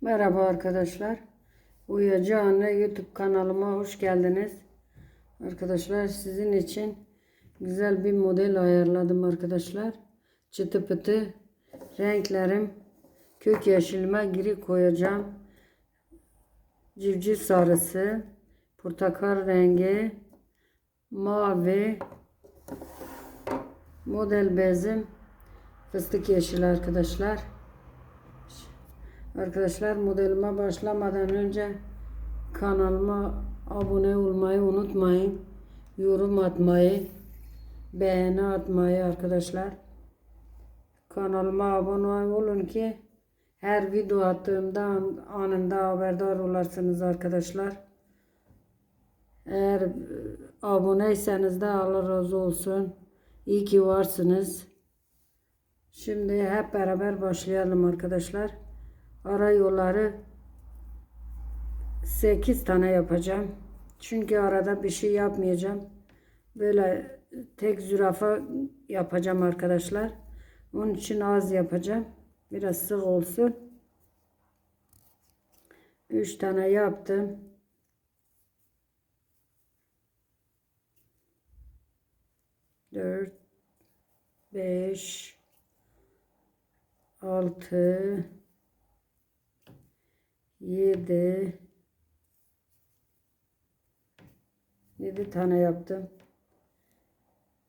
Merhaba arkadaşlar. Uyuyacı Anne YouTube kanalıma hoş geldiniz. Arkadaşlar sizin için güzel bir model ayarladım arkadaşlar. Çıtı pıtı renklerim kök yeşilime giri koyacağım. Civciv sarısı, portakal rengi, mavi, model bezim, fıstık yeşili arkadaşlar. Arkadaşlar modelime başlamadan önce kanalıma abone olmayı unutmayın. Yorum atmayı, beğeni atmayı arkadaşlar. Kanalıma abone olun ki her video attığımda an- anında haberdar olarsınız arkadaşlar. Eğer aboneyseniz de Allah razı olsun. İyi ki varsınız. Şimdi hep beraber başlayalım arkadaşlar. Ara yolları 8 tane yapacağım. Çünkü arada bir şey yapmayacağım. Böyle tek zürafa yapacağım arkadaşlar. Onun için az yapacağım. Biraz sık olsun. 3 tane yaptım. Dört, beş, altı, yedi, yedi tane yaptım.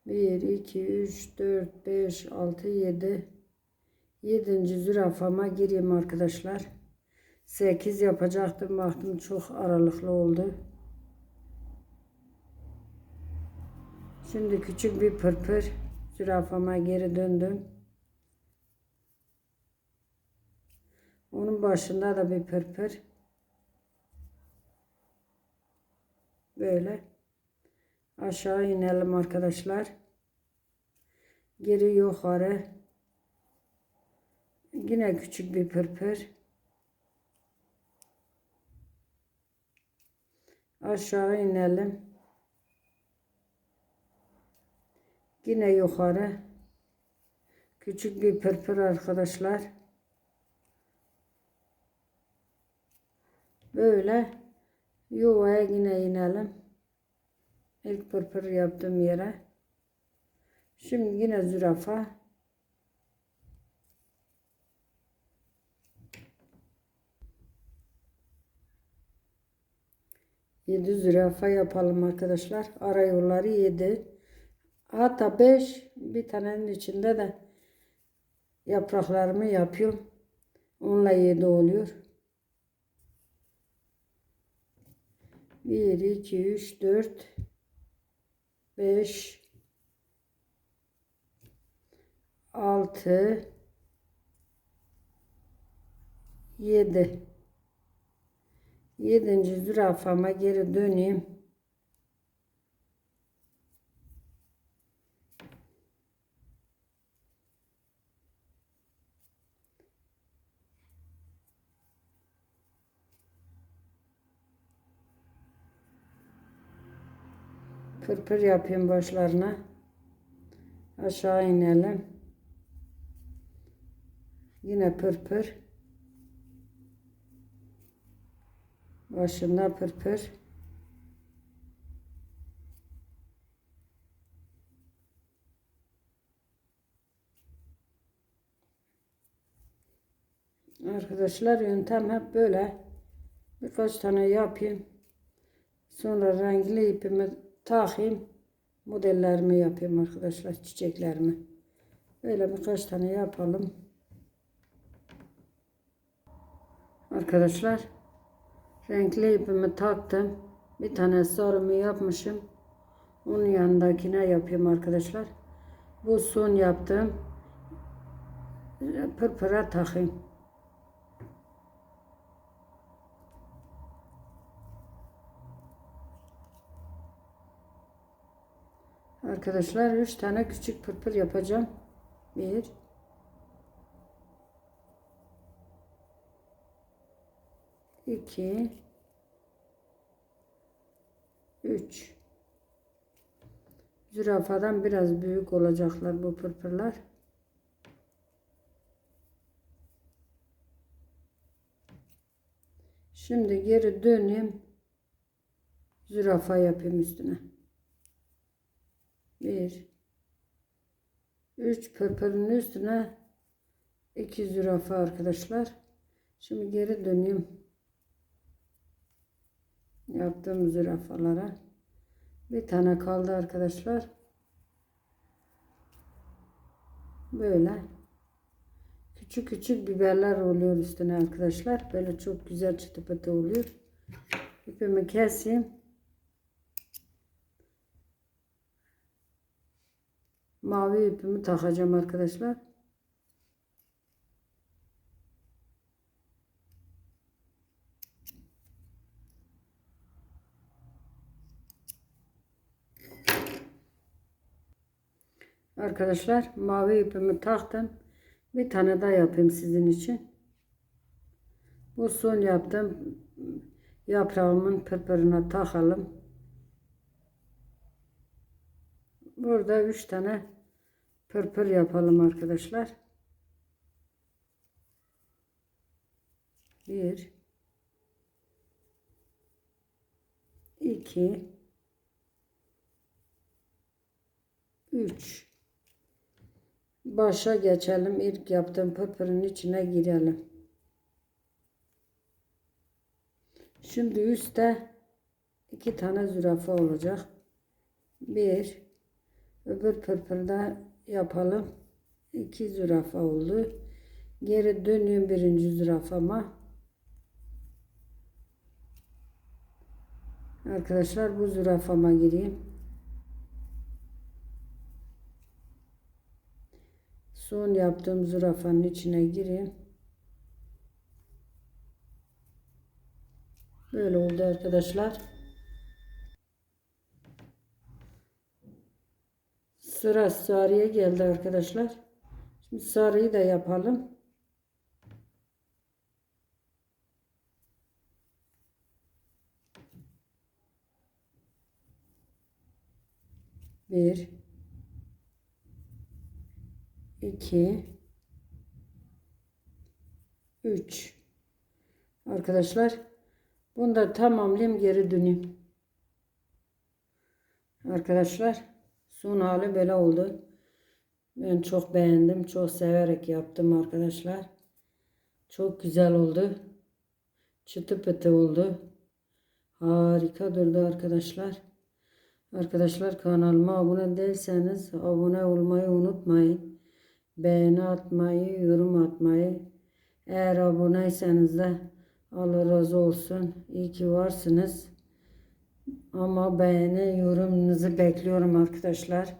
Bir, iki, üç, dört, beş, altı, yedi. Yedinci zürafama gireyim arkadaşlar. Sekiz yapacaktım. Baktım çok aralıklı oldu. Şimdi küçük bir pırpır zürafama geri döndüm. Onun başında da bir pırpır. Böyle. Aşağı inelim arkadaşlar. Geri yukarı. Yine küçük bir pırpır. Aşağı inelim. Yine yukarı. Küçük bir pırpır arkadaşlar. Böyle yuvaya yine inelim. İlk pırpır yaptığım yere. Şimdi yine zürafa. Yedi zürafa yapalım arkadaşlar. Ara yolları yedi. Hatta beş. Bir tanenin içinde de yapraklarımı yapıyorum. Onunla yedi oluyor. 1, 2, 3, 4, 5, 6, 7. Yedinci zürafama geri döneyim. Pırpır yapayım başlarına. Aşağı inelim. Yine pırpır. Başında pırpır. Arkadaşlar yöntem hep böyle. Birkaç tane yapayım. Sonra renkli ipimi takayım. Modellerimi yapayım arkadaşlar. Çiçeklerimi. Böyle birkaç tane yapalım. Arkadaşlar renkli ipimi taktım. Bir tane sarımı yapmışım. Onun yanındakine yapayım arkadaşlar. Bu son yaptığım pırpıra takayım. Arkadaşlar 3 tane küçük pırpır yapacağım. 1 2 3 Zürafadan biraz büyük olacaklar bu pırpırlar. Şimdi geri döneyim. Zürafa yapayım üstüne. Bir. Üç pırpırın üstüne iki zürafa arkadaşlar. Şimdi geri döneyim. Yaptığım zürafalara. Bir tane kaldı arkadaşlar. Böyle. Küçük küçük biberler oluyor üstüne arkadaşlar. Böyle çok güzel çıtı oluyor. İpimi keseyim. Mavi ipimi takacağım arkadaşlar. Arkadaşlar mavi ipimi taktım. Bir tane daha yapayım sizin için. Bu son yaptım. Yaprağımın pırpırına takalım. Burada üç tane pırpır yapalım arkadaşlar. Bir, iki, üç. Başa geçelim. İlk yaptığım pırpırın içine girelim. Şimdi üstte iki tane zürafa olacak. Bir, öbür pırpırda yapalım. İki zürafa oldu. Geri dönüyorum birinci zürafama. Arkadaşlar bu zürafama gireyim. Son yaptığım zürafanın içine gireyim. Böyle oldu arkadaşlar. Sıra sarıya geldi arkadaşlar. Şimdi sarıyı da yapalım. Bir, iki, üç. Arkadaşlar, bunu da tamamlayayım geri döneyim. Arkadaşlar, son hali böyle oldu. Ben çok beğendim, çok severek yaptım arkadaşlar. Çok güzel oldu. Çıtı pıtı oldu. Harika durdu arkadaşlar. Arkadaşlar kanalıma abone değilseniz abone olmayı unutmayın. Beğeni atmayı, yorum atmayı. Eğer aboneyseniz de Allah razı olsun. İyi ki varsınız. Ama beğeni, yorumunuzu bekliyorum arkadaşlar.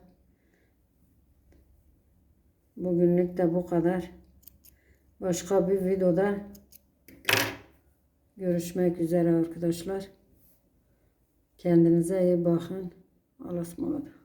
Bugünlük de bu kadar. Başka bir videoda görüşmek üzere arkadaşlar. Kendinize iyi bakın. Allah'a ısmarladık.